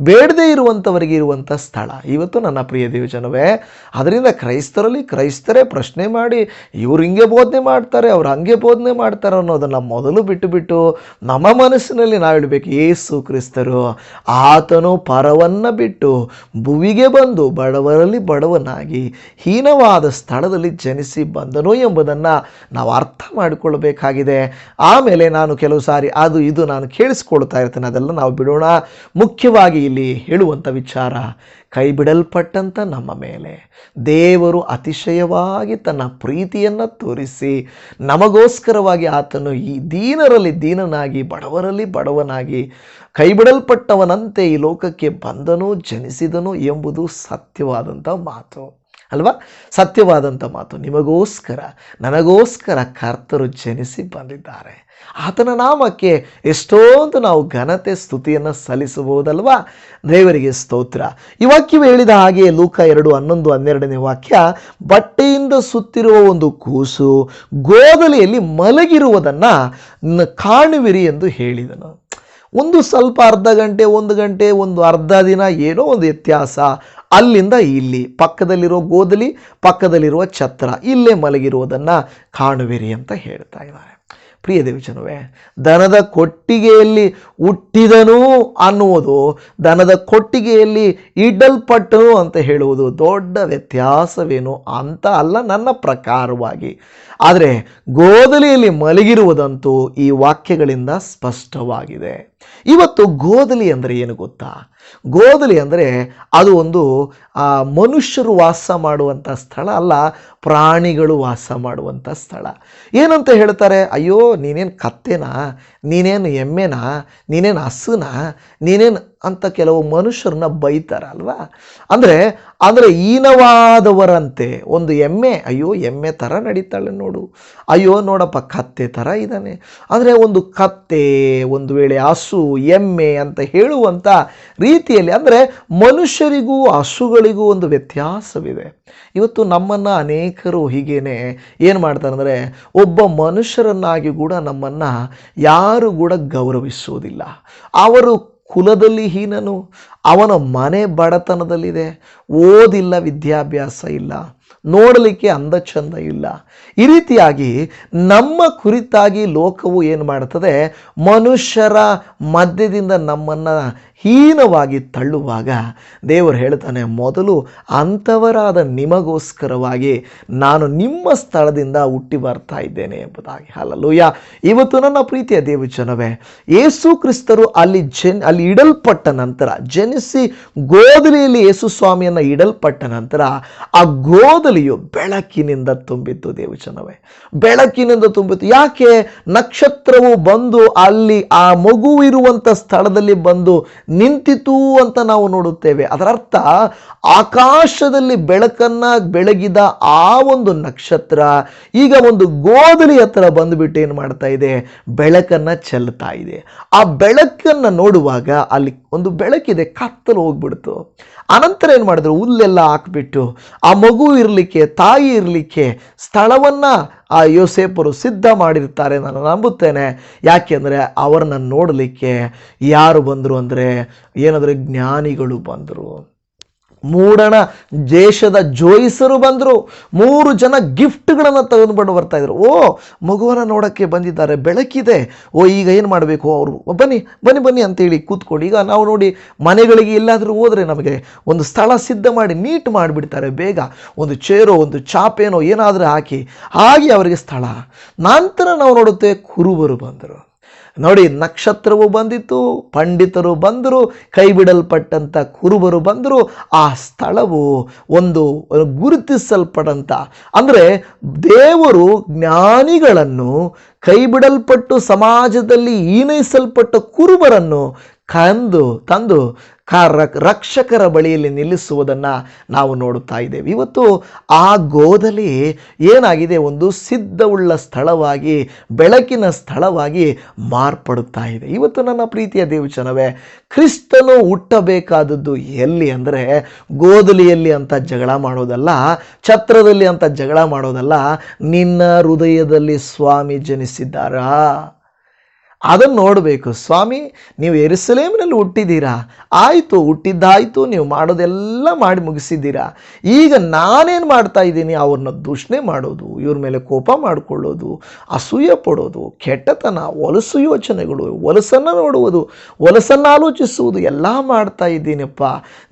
[SPEAKER 1] ಬೇಡದೇ ಇರುವಂಥವರಿಗೆ ಇರುವಂಥ ಸ್ಥಳ. ಇವತ್ತು ನನ್ನ ಪ್ರಿಯ ದೇವಜನವೇ, ಅದರಿಂದ ಕ್ರೈಸ್ತರಲ್ಲಿ ಕ್ರೈಸ್ತರೇ ಪ್ರಶ್ನೆ ಮಾಡಿ, ಇವರು ಹಿಂಗೆ ಬೋಧನೆ ಮಾಡ್ತಾರೆ, ಅವ್ರು ಹಂಗೆ ಬೋಧನೆ ಮಾಡ್ತಾರೆ ಅನ್ನೋದನ್ನು ಮೊದಲು ಬಿಟ್ಟು ಬಿಟ್ಟು ನಮ್ಮ ಮನಸ್ಸಿನಲ್ಲಿ ನಾವು ಹೇಳಬೇಕು, ಏಸು ಕ್ರಿಸ್ತರು ಆತನು ಪರವನ್ನು ಬಿಟ್ಟು ಭುವಿಗೆ ಬಂದು ಬಡವರಲ್ಲಿ ಬಡವನಾಗಿ ಹೀನವಾದ ಸ್ಥಳದಲ್ಲಿ ಜನಿಸಿ ಬಂದನು ಎಂಬುದನ್ನು ನಾವು ಅರ್ಥ ಮಾಡಿಕೊಳ್ಳಬೇಕಾಗಿದೆ. ಆಮೇಲೆ ನಾನು ಕೆಲವು ಸಾರಿ ಅದು ಇದು ನಾನು ಕೇಳಿಸ್ಕೊಳ್ತಾ ಇರ್ತೇನೆ ಅದೆಲ್ಲ ನಾವು ಬಿಡೋಣ. ಮುಖ್ಯವಾಗಿ ಇಲ್ಲಿ ಹೇಳುವಂಥ ವಿಚಾರ ಕೈ ಬಿಡಲ್ಪಟ್ಟಂಥ ನಮ್ಮ ಮೇಲೆ ದೇವರು ಅತಿಶಯವಾಗಿ ತನ್ನ ಪ್ರೀತಿಯನ್ನು ತೋರಿಸಿ, ನಮಗೋಸ್ಕರವಾಗಿ ಆತನು ಈ ದೀನರಲ್ಲಿ ದೀನನಾಗಿ, ಬಡವರಲ್ಲಿ ಬಡವನಾಗಿ ಕೈಬಿಡಲ್ಪಟ್ಟವನಂತೆ ಈ ಲೋಕಕ್ಕೆ ಬಂದನು, ಜನಿಸಿದನು ಎಂಬುದು ಸತ್ಯವಾದಂಥ ಮಾತು. ಅಲ್ವಾ? ಸತ್ಯವಾದಂಥ ಮಾತು. ನಿಮಗೋಸ್ಕರ, ನನಗೋಸ್ಕರ ಕರ್ತರು ಜನಿಸಿ ಬಂದಿದ್ದಾರೆ. ಆತನ ನಾಮಕ್ಕೆ ಎಷ್ಟೊಂದು ನಾವು ಘನತೆ ಸ್ತುತಿಯನ್ನು ಸಲ್ಲಿಸಬಹುದಲ್ವಾ? ದೇವರಿಗೆ ಸ್ತೋತ್ರ. ಈ ವಾಕ್ಯವು ಹೇಳಿದ ಹಾಗೆ ಲೂಕ ಎರಡು ಹನ್ನೊಂದು ಹನ್ನೆರಡನೇ ವಾಕ್ಯ, ಬಟ್ಟೆಯಿಂದ ಸುತ್ತಿರುವ ಒಂದು ಕೂಸು ಗೋದಲಿಯಲ್ಲಿ ಮಲಗಿರುವುದನ್ನು ಕಾಣುವಿರಿ ಎಂದು ಹೇಳಿದನು. ಒಂದು ಸ್ವಲ್ಪ ಅರ್ಧ ಗಂಟೆ, ಒಂದು ಗಂಟೆ, ಒಂದು ಅರ್ಧ ದಿನ ಏನೋ ಒಂದು ವ್ಯತ್ಯಾಸ ಅಲ್ಲಿಂದ ಇಲ್ಲಿ. ಪಕ್ಕದಲ್ಲಿರೋ ಗೋದಲಿ, ಪಕ್ಕದಲ್ಲಿರುವ ಛತ್ರ, ಇಲ್ಲೇ ಮಲಗಿರುವುದನ್ನು ಕಾಣುವಿರಿ ಅಂತ ಹೇಳ್ತಾ ಇದ್ದಾರೆ. ಪ್ರಿಯ ದೇವಚನವೇ ದನದ ಕೊಟ್ಟಿಗೆಯಲ್ಲಿ ಹುಟ್ಟಿದನು ಅನ್ನುವುದು, ದನದ ಕೊಟ್ಟಿಗೆಯಲ್ಲಿ ಇಡಲ್ಪಟ್ಟನು ಅಂತ ಹೇಳುವುದು ದೊಡ್ಡ ವ್ಯತ್ಯಾಸವೇನು ಅಂತ ಅಲ್ಲ ನನ್ನ ಪ್ರಕಾರವಾಗಿ. ಆದರೆ ಗೋದಲಿಯಲ್ಲಿ ಮಲಗಿರುವುದಂತೂ ಈ ವಾಕ್ಯಗಳಿಂದ ಸ್ಪಷ್ಟವಾಗಿದೆ. ಇವತ್ತು ಗೋದಲಿ ಅಂದರೆ ಏನು ಗೊತ್ತಾ? ಗೋದಲಿ ಅಂದರೆ ಅದು ಒಂದು ಮನುಷ್ಯರು ವಾಸ ಮಾಡುವಂಥ ಸ್ಥಳ ಅಲ್ಲ, ಪ್ರಾಣಿಗಳು ವಾಸ ಮಾಡುವಂಥ ಸ್ಥಳ. ಏನಂತ ಹೇಳ್ತಾರೆ? ಅಯ್ಯೋ, ನೀನೇನು ಕತ್ತೆನಾ? ನೀನೇನು ಎಮ್ಮೆನಾ? ನೀನೇನು ಹಸುನಾ? ನೀನೇನು ಅಂತ ಕೆಲವು ಮನುಷ್ಯರನ್ನ ಬೈತಾರಲ್ವಾ? ಅಂದರೆ ಅಂದರೆ ಈನವಾದವರಂತೆ ಒಂದು ಎಮ್ಮೆ, ಅಯ್ಯೋ, ಎಮ್ಮೆ ಥರ ನಡೀತಾಳೆ ನೋಡು. ಅಯ್ಯೋ, ನೋಡಪ್ಪ, ಕತ್ತೆ ಥರ ಇದ್ದಾನೆ. ಅಂದರೆ ಒಂದು ಕತ್ತೆ, ಒಂದು ವೇಳೆ ಹಸು, ಎಮ್ಮೆ ಅಂತ ಹೇಳುವಂಥ ರೀತಿಯಲ್ಲಿ, ಅಂದರೆ ಮನುಷ್ಯರಿಗೂ, ಹಸುಗಳಿಗೂ ಒಂದು ವ್ಯತ್ಯಾಸವಿದೆ. ಇವತ್ತು ನಮ್ಮನ್ನು ಅನೇಕರು ಹೀಗೇನೆ ಏನು ಮಾಡ್ತಾರೆ ಅಂದರೆ, ಒಬ್ಬ ಮನುಷ್ಯರನ್ನಾಗಿ ಕೂಡ ನಮ್ಮನ್ನು ಯಾರು ಕೂಡ ಗೌರವಿಸುವುದಿಲ್ಲ. ಅವರು ಕುಲದಲ್ಲಿ ಹೀನನು, ಅವನ ಮನೆ ಬಡತನದಲ್ಲಿದೆ, ಓದಿಲ್ಲ, ವಿದ್ಯಾಭ್ಯಾಸ ಇಲ್ಲ, ನೋಡಲಿಕ್ಕೆ ಅಂದ ಚಂದ ಇಲ್ಲ. ಈ ರೀತಿಯಾಗಿ ನಮ್ಮ ಕುರಿತಾಗಿ ಲೋಕವು ಏನು ಮಾಡ್ತದೆ, ಮನುಷ್ಯರ ಮಧ್ಯದಿಂದ ನಮ್ಮನ್ನು ಹೀನವಾಗಿ ತಳ್ಳುವಾಗ ದೇವರು ಹೇಳ್ತಾನೆ, ಮೊದಲು ಅಂಥವರಾದ ನಿಮಗೋಸ್ಕರವಾಗಿ ನಾನು ನಿಮ್ಮ ಸ್ಥಳದಿಂದ ಹುಟ್ಟಿ ಬರ್ತಾ ಇದ್ದೇನೆ ಎಂಬುದಾಗಿ. ಅಲ್ಲೂಯ ಇವತ್ತು ನನ್ನ ಪ್ರೀತಿಯ ದೇವಚನವೇ ಯೇಸು ಕ್ರಿಸ್ತರು ಅಲ್ಲಿ ಜನ್, ಅಲ್ಲಿ ಇಡಲ್ಪಟ್ಟ ನಂತರ, ಜನಿಸಿ ಗೋದಲಿಯಲ್ಲಿ ಯೇಸು ಸ್ವಾಮಿಯನ್ನು ಇಡಲ್ಪಟ್ಟ ನಂತರ, ಆ ಗೋದಲಿಯು ಬೆಳಕಿನಿಂದ ತುಂಬಿತ್ತು ದೇವಚನವೇ ಬೆಳಕಿನಿಂದ ತುಂಬಿತ್ತು. ಯಾಕೆ? ನಕ್ಷತ್ರವು ಬಂದು ಅಲ್ಲಿ ಆ ಮಗುವಿರುವಂಥ ಸ್ಥಳದಲ್ಲಿ ಬಂದು ನಿಂತಿತು ಅಂತ ನಾವು ನೋಡುತ್ತೇವೆ. ಅದರ ಅರ್ಥ ಆಕಾಶದಲ್ಲಿ ಬೆಳಕನ್ನ ಬೆಳಗಿದ ಆ ಒಂದು ನಕ್ಷತ್ರ ಈಗ ಒಂದು ಗೋದಲಿ ಹತ್ರ ಬಂದುಬಿಟ್ಟು ಏನು ಮಾಡ್ತಾ ಇದೆ? ಬೆಳಕನ್ನ ಚೆಲ್ತಾ ಇದೆ. ಆ ಬೆಳಕನ್ನ ನೋಡುವಾಗ ಅಲ್ಲಿ ಒಂದು ಬೆಳಕಿದೆ, ಕತ್ತಲು ಹೋಗ್ಬಿಡ್ತು. ಅನಂತರ ಏನು ಮಾಡಿದ್ರು? ಹುಲ್ಲೆಲ್ಲ ಹಾಕ್ಬಿಟ್ಟು ಆ ಮಗು ಇರಲಿಕ್ಕೆ, ತಾಯಿ ಇರಲಿಕ್ಕೆ ಸ್ಥಳವನ್ನ ಆ ಯೋಸೇಪರು ಸಿದ್ಧ ಮಾಡಿರ್ತಾರೆ ನಾನು ನಂಬುತ್ತೇನೆ. ಯಾಕೆಂದರೆ ಅವರನ್ನು ನೋಡಲಿಕ್ಕೆ ಯಾರು ಬಂದರು ಅಂದರೆ ಏನಾದರೆ ಜ್ಞಾನಿಗಳು ಬಂದರು. ಮೂಡಣ ದೇಶದ ಜೋಯಿಸರು ಬಂದರು. ಮೂರು ಜನ ಗಿಫ್ಟ್ಗಳನ್ನು ತೆಗೆದುಕೊಂಡು ಬರ್ತಾ ಇದ್ರು. ಓ, ಮಗುವನ್ನು ನೋಡೋಕ್ಕೆ ಬಂದಿದ್ದಾರೆ. ಬೆಳಕಿದೆ. ಓ, ಈಗ ಏನು ಮಾಡಬೇಕು? ಅವರು, ಬನ್ನಿ ಬನ್ನಿ ಬನ್ನಿ ಅಂತೇಳಿ ಕೂತ್ಕೊಂಡು, ಈಗ ನಾವು ನೋಡಿ ಮನೆಗಳಿಗೆ ಎಲ್ಲಾದರೂ ಹೋದರೆ ನಮಗೆ ಒಂದು ಸ್ಥಳ ಸಿದ್ಧ ಮಾಡಿ, ನೀಟ್ ಮಾಡಿಬಿಡ್ತಾರೆ. ಬೇಗ ಒಂದು ಚೇರೋ, ಒಂದು ಚಾಪೇನೋ ಏನಾದರೂ ಹಾಕಿ, ಹಾಗೆ ಅವರಿಗೆ ಸ್ಥಳ. ನಂತರ ನಾವು ನೋಡುತ್ತೆ ಕುರುಬರು ಬಂದರು. ನೋಡಿ, ನಕ್ಷತ್ರವು ಬಂದಿತ್ತು, ಪಂಡಿತರು ಬಂದರು ಕೈ ಬಿಡಲ್ಪಟ್ಟಂಥ ಕುರುಬರು ಬಂದರು. ಆ ಸ್ಥಳವು ಒಂದು ಗುರುತಿಸಲ್ಪಡಂಥ ಅಂದರೆ ದೇವರು ಜ್ಞಾನಿಗಳನ್ನು ಕೈ ಬಿಡಲ್ಪಟ್ಟು ಸಮಾಜದಲ್ಲಿ ಈನೈಸಲ್ಪಟ್ಟ ಕುರುಬರನ್ನು ಕಂದು, ತಂದು ಕ ರಕ್- ರಕ್ಷಕರ ಬಳಿಯಲ್ಲಿ ನಿಲ್ಲಿಸುವುದನ್ನು ನಾವು ನೋಡುತ್ತಾ ಇದ್ದೇವೆ. ಇವತ್ತು ಆ ಗೋದಲಿ ಏನಾಗಿದೆ? ಒಂದು ಸಿದ್ಧವುಳ್ಳ ಸ್ಥಳವಾಗಿ, ಬೆಳಕಿನ ಸ್ಥಳವಾಗಿ ಮಾರ್ಪಡುತ್ತಾ ಇದೆ. ಇವತ್ತು ನನ್ನ ಪ್ರೀತಿಯ ದೇವಚನವೇ ಕ್ರಿಸ್ತನು ಹುಟ್ಟಬೇಕಾದದ್ದು ಎಲ್ಲಿ ಅಂದರೆ ಗೋದಲಿಯಲ್ಲಿ ಅಂತ ಜಗಳ ಮಾಡೋದಲ್ಲ, ಛತ್ರದಲ್ಲಿ ಅಂತ ಜಗಳ ಮಾಡೋದಲ್ಲ, ನಿನ್ನ ಹೃದಯದಲ್ಲಿ ಸ್ವಾಮಿ ಜನಿಸಿದ್ದಾರಾ? ಅದನ್ನು ನೋಡಬೇಕು. ಸ್ವಾಮಿ, ನೀವು ಎರಿಸಲೇಮಿನಲ್ಲಿ ಹುಟ್ಟಿದ್ದೀರಾ? ಆಯಿತು, ಹುಟ್ಟಿದ್ದಾಯಿತು, ನೀವು ಮಾಡೋದೆಲ್ಲ ಮಾಡಿ ಮುಗಿಸಿದ್ದೀರಾ? ಈಗ ನಾನೇನು ಮಾಡ್ತಾ ಇದ್ದೀನಿ? ಅವ್ರನ್ನ ದೂಷಣೆ ಮಾಡೋದು, ಇವ್ರ ಮೇಲೆ ಕೋಪ ಮಾಡಿಕೊಳ್ಳೋದು, ಅಸೂಯೆ ಪಡೋದು, ಕೆಟ್ಟತನ, ಹೊಲಸು ಯೋಚನೆಗಳು, ಹೊಲಸನ್ನು ನೋಡುವುದು, ಹೊಲಸನ್ನು ಆಲೋಚಿಸುವುದು, ಎಲ್ಲ ಮಾಡ್ತಾ ಇದ್ದೀನಪ್ಪ.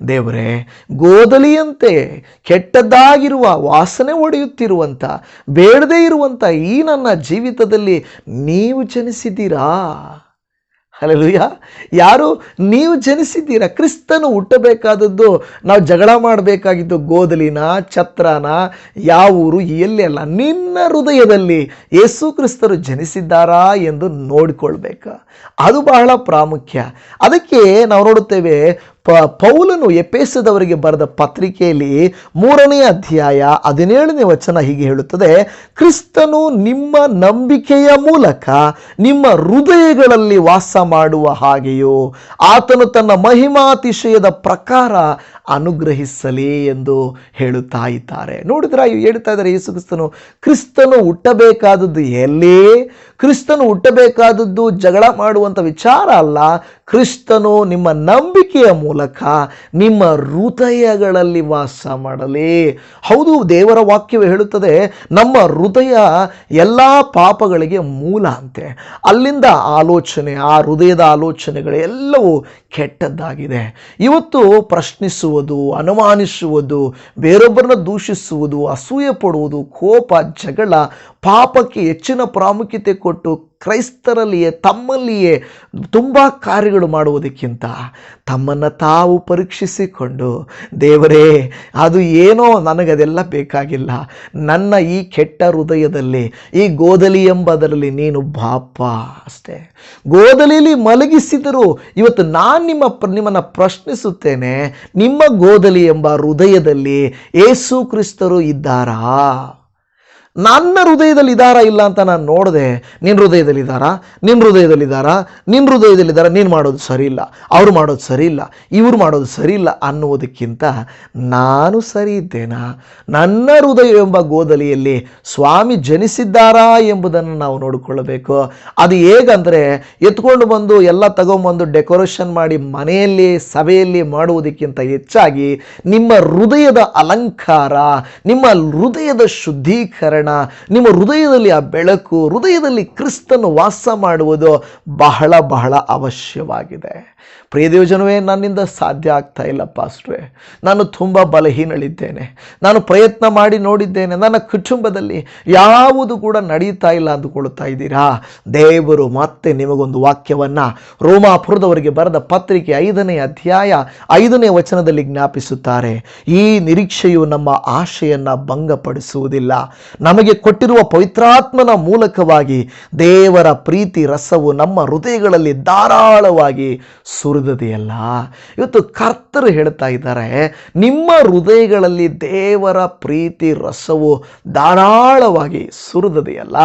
[SPEAKER 1] ದೇವರೇ ಗೋದಲಿಯಂತೆ ಕೆಟ್ಟದ್ದಾಗಿರುವ, ವಾಸನೆ ಒಡೆಯುತ್ತಿರುವಂಥ, ಬೇಡದೇ ಇರುವಂಥ ಈ ನನ್ನ ಜೀವಿತದಲ್ಲಿ ನೀವು ಜನಿಸಿದ್ದೀರಾ? ಅಲ್ಲೂಯ ಯಾರು ನೀವು ಜನಿಸಿದ್ದೀರಾ ಕ್ರಿಸ್ತನು ಹುಟ್ಟಬೇಕಾದದ್ದು ನಾವು ಜಗಳ ಮಾಡಬೇಕಾಗಿದ್ದು ಗೋದಲಿನ ಛತ್ರನ ಯಾವ ಊರು ಎಲ್ಲಿ ಅಲ್ಲ ನಿನ್ನ ಹೃದಯದಲ್ಲಿ ಯೇಸು ಕ್ರಿಸ್ತರು ಜನಿಸಿದ್ದಾರಾ ಎಂದು ನೋಡಿಕೊಳ್ಬೇಕು ಅದು ಬಹಳ ಪ್ರಾಮುಖ್ಯ ಅದಕ್ಕೆ ನಾವು ನೋಡುತ್ತೇವೆ ಪೌಲನು ಎಪೇಸದವರಿಗೆ ಬರೆದ ಪತ್ರಿಕೆಯಲ್ಲಿ ಮೂರನೇ ಅಧ್ಯಾಯ ಹದಿನೇಳನೇ ವಚನ ಹೀಗೆ ಹೇಳುತ್ತದೆ, ಕ್ರಿಸ್ತನು ನಿಮ್ಮ ನಂಬಿಕೆಯ ಮೂಲಕ ನಿಮ್ಮ ಹೃದಯಗಳಲ್ಲಿ ವಾಸ ಮಾಡುವ ಹಾಗೆಯೋ, ಆತನು ತನ್ನ ಮಹಿಮಾತಿಶಯದ ಪ್ರಕಾರ ಅನುಗ್ರಹಿಸಲಿ ಎಂದು ಹೇಳುತ್ತಾ ಇದ್ದಾರೆ. ನೋಡಿದ್ರೆ ಹೇಳ್ತಾ ಇದ್ದಾರೆ ಯೇಸು ಕ್ರಿಸ್ತನು ಕ್ರಿಸ್ತನು ಹುಟ್ಟಬೇಕಾದದ್ದು ಎಲ್ಲಿ? ಕ್ರಿಸ್ತನು ಹುಟ್ಟಬೇಕಾದದ್ದು ಜಗಳ ಮಾಡುವಂಥ ವಿಚಾರ ಅಲ್ಲ. ಕ್ರಿಸ್ತನು ನಿಮ್ಮ ನಂಬಿಕೆಯ ಮೂಲಕ ನಿಮ್ಮ ಹೃದಯಗಳಲ್ಲಿ ವಾಸ ಮಾಡಲಿ. ಹೌದು, ದೇವರ ವಾಕ್ಯವು ಹೇಳುತ್ತದೆ, ನಮ್ಮ ಹೃದಯ ಎಲ್ಲ ಪಾಪಗಳಿಗೆ ಮೂಲ ಅಂತೆ. ಅಲ್ಲಿಂದ ಆಲೋಚನೆ, ಆ ಹೃದಯದ ಆಲೋಚನೆಗಳು ಎಲ್ಲವೂ ಕೆಟ್ಟದ್ದಾಗಿದೆ. ಇವತ್ತು ಪ್ರಶ್ನಿಸುವುದು ಅನುಮಾನಿಸುವುದು ಬೇರೊಬ್ಬರನ್ನ ದೂಷಿಸುವುದು ಅಸೂಯೆ ಪಡುವುದು ಕೋಪ ಜಗಳ ಪಾಪಕ್ಕೆ ಹೆಚ್ಚಿನ ಪ್ರಾಮುಖ್ಯತೆ ಕೊಟ್ಟು ಕ್ರೈಸ್ತರಲ್ಲಿಯೇ, ತಮ್ಮಲ್ಲಿಯೇ ತುಂಬ ಕಾರ್ಯಗಳು ಮಾಡುವುದಕ್ಕಿಂತ ತಮ್ಮನ್ನು ತಾವು ಪರೀಕ್ಷಿಸಿಕೊಂಡು, ದೇವರೇ, ಅದು ಏನೋ ನನಗದೆಲ್ಲ ಬೇಕಾಗಿಲ್ಲ. ನನ್ನ ಈ ಕೆಟ್ಟ ಹೃದಯದಲ್ಲಿ, ಈ ಗೋದಲಿ ಎಂಬದರಲ್ಲಿ ನೀನು ಬಾಪ ಅಷ್ಟೇ. ಗೋದಲಿಯಲ್ಲಿ ಮಲಗಿಸಿದರು ಇವತ್ತು ನಾನು ನಿಮ್ಮ ನಿಮ್ಮನ್ನು ಪ್ರಶ್ನಿಸುತ್ತೇನೆ, ನಿಮ್ಮ ಗೋದಲಿ ಎಂಬ ಹೃದಯದಲ್ಲಿ ಏಸು ಕ್ರಿಸ್ತರು ಇದ್ದಾರಾ? ನನ್ನ ಹೃದಯದಲ್ಲಿ ಇದಾರ ಇಲ್ಲ ಅಂತ ನಾನು ನೋಡಿದೆ ನಿನ್ನ ಹೃದಯದಲ್ಲಿ ಇದ್ದಾರಾ ನಿನ್ನ ಹೃದಯದಲ್ಲಿ ಇದ್ದಾರಾ ನಿನ್ನ ಹೃದಯದಲ್ಲಿ ಇದ್ದಾರಾ ನೀನು ಮಾಡೋದು ಸರಿ ಇಲ್ಲ. ಅವ್ರು ಮಾಡೋದು ಸರಿ ಇಲ್ಲ. ಇವ್ರು ಮಾಡೋದು ಸರಿ ಇಲ್ಲ ಅನ್ನುವುದಕ್ಕಿಂತ ನಾನು ಸರಿ ಇದ್ದೇನಾ? ನನ್ನ ಹೃದಯ ಎಂಬ ಗೋದಲಿಯಲ್ಲಿ ಸ್ವಾಮಿ ಜನಿಸಿದ್ದಾರಾ ಎಂಬುದನ್ನು ನಾವು ನೋಡಿಕೊಳ್ಳಬೇಕು. ಅದು ಹೇಗಂದರೆ ಎತ್ಕೊಂಡು ಬಂದು ಎಲ್ಲ ತಗೊಂಬಂದು ಡೆಕೋರೇಷನ್ ಮಾಡಿ ಮನೆಯಲ್ಲಿ, ಸಭೆಯಲ್ಲಿ ಮಾಡುವುದಕ್ಕಿಂತ ಹೆಚ್ಚಾಗಿ ನಿಮ್ಮ ಹೃದಯದ ಅಲಂಕಾರ, ನಿಮ್ಮ ಹೃದಯದ ಶುದ್ಧೀಕರಣ ಪಟ್ಟಣ ನಿಮ್ಮ ಹೃದಯದಲ್ಲಿ ಆ ಬೆಳಕು, ಹೃದಯದಲ್ಲಿ ಕ್ರಿಸ್ತನ್ನು ವಾಸ ಮಾಡುವುದು ಬಹಳ ಬಹಳ ಅವಶ್ಯವಾಗಿದೆ. ಪ್ರಿಯ ದೇವಜನವೇ, ನನ್ನಿಂದ ಸಾಧ್ಯ ಆಗ್ತಾ ಇಲ್ಲ, ಪಾಸ್ಟ್ರೆ. ನಾನು ತುಂಬ ಬಲಹೀನಳಿದ್ದೇನೆ. ನಾನು ಪ್ರಯತ್ನ ಮಾಡಿ ನೋಡಿದ್ದೇನೆ. ನನ್ನ ಕುಟುಂಬದಲ್ಲಿ ಯಾವುದು ಕೂಡ ನಡೀತಾ ಇಲ್ಲ ಅಂದುಕೊಳ್ತಾ ಇದ್ದೀರಾ? ದೇವರು ಮತ್ತೆ ನಿಮಗೊಂದು ವಾಕ್ಯವನ್ನು ರೋಮಾಪುರದವರಿಗೆ ಬರೆದ ಪತ್ರಿಕೆ ಐದನೇ ಅಧ್ಯಾಯ ಐದನೇ ವಚನದಲ್ಲಿ ಜ್ಞಾಪಿಸುತ್ತಾರೆ. ಈ ನಿರೀಕ್ಷೆಯು ನಮ್ಮ ಆಶೆಯನ್ನು ಭಂಗಪಡಿಸುವುದಿಲ್ಲ. ನಮಗೆ ಕೊಟ್ಟಿರುವ ಪವಿತ್ರಾತ್ಮನ ಮೂಲಕವಾಗಿ ದೇವರ ಪ್ರೀತಿ ರಸವು ನಮ್ಮ ಹೃದಯಗಳಲ್ಲಿ ಧಾರಾಳವಾಗಿ ಸುರಿದದೆಯಲ್ಲ. ಇವತ್ತು ಕರ್ತರು ಹೇಳ್ತಾ ಇದ್ದಾರೆ, ನಿಮ್ಮ ಹೃದಯಗಳಲ್ಲಿ ದೇವರ ಪ್ರೀತಿ ರಸವು ಧಾರಾಳವಾಗಿ ಸುರಿದದೆಯಲ್ಲ.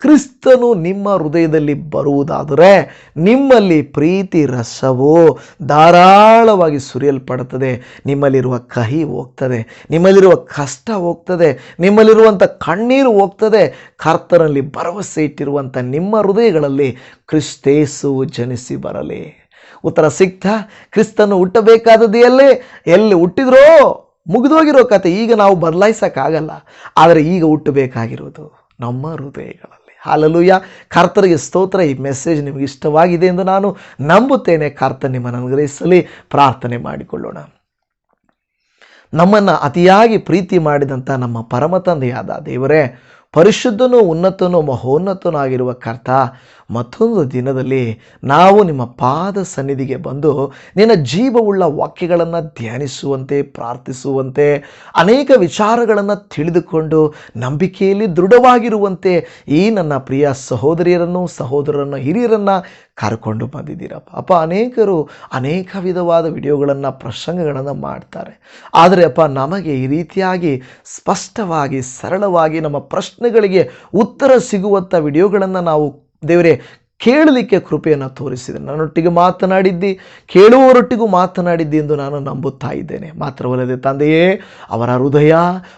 [SPEAKER 1] ಕ್ರಿಸ್ತನು ನಿಮ್ಮ ಹೃದಯದಲ್ಲಿ ಬರುವುದಾದರೆ ನಿಮ್ಮಲ್ಲಿ ಪ್ರೀತಿ ರಸವು ಧಾರಾಳವಾಗಿ ಸುರಿಯಲ್ಪಡುತ್ತದೆ. ನಿಮ್ಮಲ್ಲಿರುವ ಕಹಿ ಹೋಗ್ತದೆ. ನಿಮ್ಮಲ್ಲಿರುವ ಕಷ್ಟ ಹೋಗ್ತದೆ. ನಿಮ್ಮಲ್ಲಿರುವಂಥ ಕಣ್ಣೀರು ಹೋಗ್ತದೆ. ಕರ್ತನಲ್ಲಿ ಭರವಸೆ ಇಟ್ಟಿರುವಂಥ ನಿಮ್ಮ ಹೃದಯಗಳಲ್ಲಿ ಕ್ರಿಸ್ತೇಸು ಜನಿಸಿ ಬರಲಿ. ಉತ್ತರ ಸಿಗ್ತಾ ಕ್ರಿಸ್ತನು ಹುಟ್ಟಬೇಕಾದದ್ದು ಎಲ್ಲಿ ಎಲ್ಲಿ ಹುಟ್ಟಿದ್ರೋ? ಮುಗಿದೋಗಿರೋ ಕತೆ. ಈಗ ನಾವು ಬದಲಾಯಿಸೋಕ್ಕಾಗಲ್ಲ. ಆದರೆ ಈಗ ಹುಟ್ಟಬೇಕಾಗಿರೋದು ನಮ್ಮ ಹೃದಯಗಳಲ್ಲಿ ಹಾಲಲುಯ್ಯ ಕರ್ತರಿಗೆ ಸ್ತೋತ್ರ, ಈ ಮೆಸೇಜ್ ನಿಮಗೆ ಇಷ್ಟವಾಗಿದೆ ಎಂದು ನಾನು ನಂಬುತ್ತೇನೆ. ಕರ್ತ ನಿಮ್ಮನ್ನು ಅನುಗ್ರಹಿಸಲಿ. ಪ್ರಾರ್ಥನೆ ಮಾಡಿಕೊಳ್ಳೋಣ. ನಮ್ಮನ್ನು ಅತಿಯಾಗಿ ಪ್ರೀತಿ ಮಾಡಿದಂಥ ನಮ್ಮ ಪರಮ ತಂದೆಯಾದ ದೇವರೇ ಪರಿಶುದ್ಧನೂ ಉನ್ನತನೂ ಮಹೋನ್ನತನಾಗಿರುವ ಕರ್ತ, ಮತ್ತೊಂದು ದಿನದಲ್ಲಿ ನಾವು ನಿಮ್ಮ ಪಾದ ಸನ್ನಿಧಿಗೆ ಬಂದು ನಿನ್ನ ಜೀವವುಳ್ಳ ವಾಕ್ಯಗಳನ್ನು ಧ್ಯಾನಿಸುವಂತೆ, ಪ್ರಾರ್ಥಿಸುವಂತೆ, ಅನೇಕ ವಿಚಾರಗಳನ್ನು ತಿಳಿದುಕೊಂಡು ನಂಬಿಕೆಯಲ್ಲಿ ದೃಢವಾಗಿರುವಂತೆ ಈ ನನ್ನ ಪ್ರಿಯ ಸಹೋದರಿಯರನ್ನು ಸಹೋದರರನ್ನು ಹಿರಿಯರನ್ನು ಕರ್ಕೊಂಡು ಬಂದಿದ್ದೀರಪ್ಪ. ಅಪ್ಪ, ಅನೇಕರು ಅನೇಕ ವಿಧವಾದ ವಿಡಿಯೋಗಳನ್ನು, ಪ್ರಸಂಗಗಳನ್ನು ಮಾಡ್ತಾರೆ. ಆದರೆ ಅಪ್ಪ, ನಮಗೆ ಈ ರೀತಿಯಾಗಿ ಸ್ಪಷ್ಟವಾಗಿ, ಸರಳವಾಗಿ ನಮ್ಮ ಪ್ರಶ್ನೆಗಳಿಗೆ ಉತ್ತರ ಸಿಗುವಂಥ ವಿಡಿಯೋಗಳನ್ನು ನಾವು ದೇವರೇ ಕೇಳಲಿಕ್ಕೆ ಕೃಪೆಯನ್ನು ತೋರಿಸಿದೆ. ನನ್ನೊಟ್ಟಿಗೆ ಮಾತನಾಡಿದ್ದಿ, ಕೇಳುವವರೊಟ್ಟಿಗೂ ಮಾತನಾಡಿದ್ದಿ ಎಂದು ನಾನು ನಂಬುತ್ತಾ ಇದ್ದೇನೆ. ಮಾತ್ರವಲ್ಲದೆ ತಂದೆಯೇ, ಅವರ ಹೃದಯ,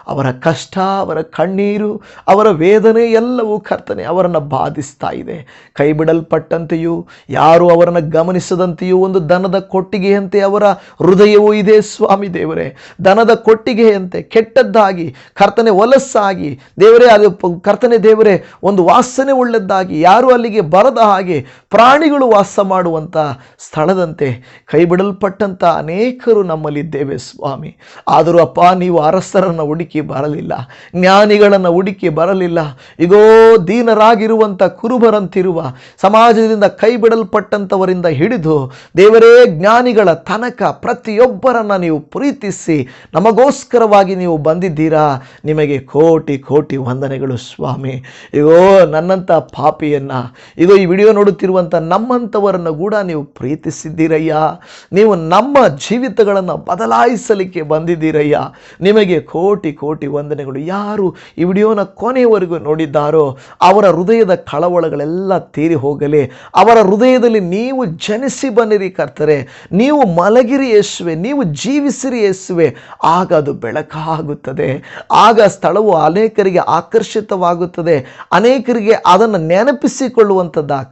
[SPEAKER 1] ಅವರ ಕಷ್ಟ, ಅವರ ಕಣ್ಣೀರು, ಅವರ ವೇದನೆ ಎಲ್ಲವೂ ಕರ್ತನೆ ಅವರನ್ನು ಬಾಧಿಸ್ತಾ ಇದೆ. ಕೈ ಬಿಡಲ್ಪಟ್ಟಂತೆಯೂ ಯಾರು ಅವರನ್ನು ಗಮನಿಸದಂತೆಯೂ ಒಂದು ದನದ ಕೊಟ್ಟಿಗೆಯಂತೆ ಅವರ ಹೃದಯವೂ ಇದೆ ಸ್ವಾಮಿ ದೇವರೇ. ದನದ ಕೊಟ್ಟಿಗೆಯಂತೆ ಕೆಟ್ಟದ್ದಾಗಿ, ಕರ್ತನೆ ಒಲಸ್ಸಾಗಿ ದೇವರೇ, ಅದು ಕರ್ತನೆ ದೇವರೇ, ಒಂದು ವಾಸನೆ ಒಳ್ಳೆದ್ದಾಗಿ ಯಾರು ಅಲ್ಲಿಗೆ ಬರದ ಹಾಗೆ ಪ್ರಾಣಿಗಳು ವಾಸ ಮಾಡುವಂಥ ಸ್ಥಳದಂತೆ ಕೈ ಬಿಡಲ್ಪಟ್ಟಂಥ ಅನೇಕರು ನಮ್ಮಲ್ಲಿದ್ದೇವೆ ಸ್ವಾಮಿ. ಆದರೂ ಅಪ್ಪ, ನೀವು ಅರಸರನ್ನು ಹುಡುಕಿ ಬರಲಿಲ್ಲ, ಜ್ಞಾನಿಗಳನ್ನು ಹುಡುಕಿ ಬರಲಿಲ್ಲ. ಇಗೋ ದೀನರಾಗಿರುವಂಥ ಕುರುಬರಂತಿರುವ, ಸಮಾಜದಿಂದ ಕೈ ಬಿಡಲ್ಪಟ್ಟಂಥವರಿಂದ ಹಿಡಿದು ದೇವರೇ, ಜ್ಞಾನಿಗಳ ತನಕ ಪ್ರತಿಯೊಬ್ಬರನ್ನು ನೀವು ಪ್ರೀತಿಸಿ, ನಮಗೋಸ್ಕರವಾಗಿ ನೀವು ಬಂದಿದ್ದೀರಾ? ನಿಮಗೆ ಕೋಟಿ ಕೋಟಿ ವಂದನೆಗಳು ಸ್ವಾಮಿ. ಇಗೋ ನನ್ನಂಥ ಪಾಪಿಯನ್ನು ಇದು ಈ ವಿಡಿಯೋ ನೋಡುತ್ತಿರುವಂಥ ನಮ್ಮಂಥವರನ್ನು ಕೂಡ ನೀವು ಪ್ರೀತಿಸಿದ್ದೀರಯ್ಯ. ನೀವು ನಮ್ಮ ಜೀವಿತಗಳನ್ನು ಬದಲಾಯಿಸಲಿಕ್ಕೆ ಬಂದಿದ್ದೀರಯ್ಯ. ನಿಮಗೆ ಕೋಟಿ ಕೋಟಿ ವಂದನೆಗಳು. ಯಾರು ಈ ವಿಡಿಯೋನ ಕೊನೆಯವರೆಗೂ ನೋಡಿದ್ದಾರೋ ಅವರ ಹೃದಯದ ಕಳವಳಗಳೆಲ್ಲ ತೀರಿ ಹೋಗಲಿ. ಅವರ ಹೃದಯದಲ್ಲಿ ನೀವು ಜನಿಸಿ ಬನ್ನಿರಿ ಕರ್ತರೆ. ನೀವು ಮಲಗಿರಿ ಯೇಸುವೆ, ನೀವು ಜೀವಿಸಿರಿ ಯೇಸುವೆ. ಆಗ ಅದು ಬೆಳಕಾಗುತ್ತದೆ. ಆಗ ಸ್ಥಳವು ಅನೇಕರಿಗೆ ಆಕರ್ಷಿತವಾಗುತ್ತದೆ. ಅನೇಕರಿಗೆ ಅದನ್ನು ನೆನಪಿಸಿಕೊಳ್ಳುವಂಥದ್ದಾಗ್ತದೆ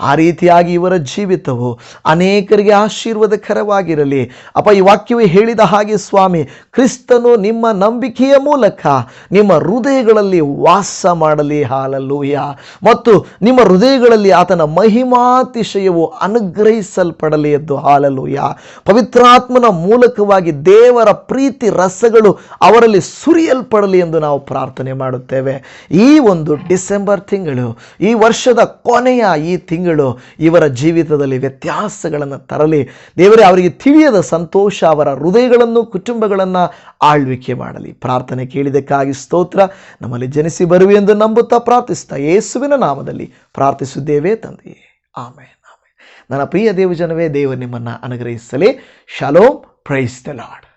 [SPEAKER 1] ಆ ರೀತಿಯಾಗಿ ಇವರ ಜೀವಿತವು ಅನೇಕರಿಗೆ ಆಶೀರ್ವಾದಕರವಾಗಿರಲಿ. ಅಪ್ಪ, ಈ ವಾಕ್ಯವೇ ಹೇಳಿದ ಹಾಗೆ ಸ್ವಾಮಿ, ಕ್ರಿಸ್ತನು ನಿಮ್ಮ ನಂಬಿಕೆಯ ಮೂಲಕ ನಿಮ್ಮ ಹೃದಯಗಳಲ್ಲಿ ವಾಸ ಮಾಡಲಿ. ಹಾಲಲ್ಲೂಯ. ಮತ್ತು ನಿಮ್ಮ ಹೃದಯಗಳಲ್ಲಿ ಆತನ ಮಹಿಮಾತಿಶಯವು ಅನುಗ್ರಹಿಸಲ್ಪಡಲಿ ಎಂದು. ಹಾಲಲ್ಲೂಯ. ಪವಿತ್ರಾತ್ಮನ ಮೂಲಕವಾಗಿ ದೇವರ ಪ್ರೀತಿ ರಸಗಳು ಅವರಲ್ಲಿ ಸುರಿಯಲ್ಪಡಲಿ ಎಂದು ನಾವು ಪ್ರಾರ್ಥನೆ ಮಾಡುತ್ತೇವೆ. ಈ ಒಂದು ಡಿಸೆಂಬರ್ ತಿಂಗಳು, ಈ ವರ್ಷದ ಕೊನೆಯ ಈ ತಿಂಗಳು ಇವರ ಜೀವಿತದಲ್ಲಿ ವ್ಯತ್ಯಾಸಗಳನ್ನು ತರಲಿ. ದೇವರೇ, ಅವರಿಗೆ ತಿಳಿಯದ ಸಂತೋಷ, ಅವರ ಹೃದಯಗಳನ್ನು, ಕುಟುಂಬಗಳನ್ನು ಆಳ್ವಿಕೆ ಮಾಡಲಿ. ಪ್ರಾರ್ಥನೆ ಕೇಳಿದಕ್ಕಾಗಿ ಸ್ತೋತ್ರ. ನಮ್ಮಲ್ಲಿ ಜನಿಸಿ ಬರುವೆ ಎಂದು ನಂಬುತ್ತಾ ಪ್ರಾರ್ಥಿಸ್ತಾ ಯೇಸುವಿನ ನಾಮದಲ್ಲಿ ಪ್ರಾರ್ಥಿಸಿದ್ದೇವೆ ತಂದೆಯೇ. ಆಮೇನ್ ಆಮೇನ್. ನನ್ನ ಪ್ರಿಯ ದೇವಜನವೇ, ದೇವರು ನಿಮ್ಮನ್ನು ಅನುಗ್ರಹಿಸಲಿ. Shalom, praise the lord.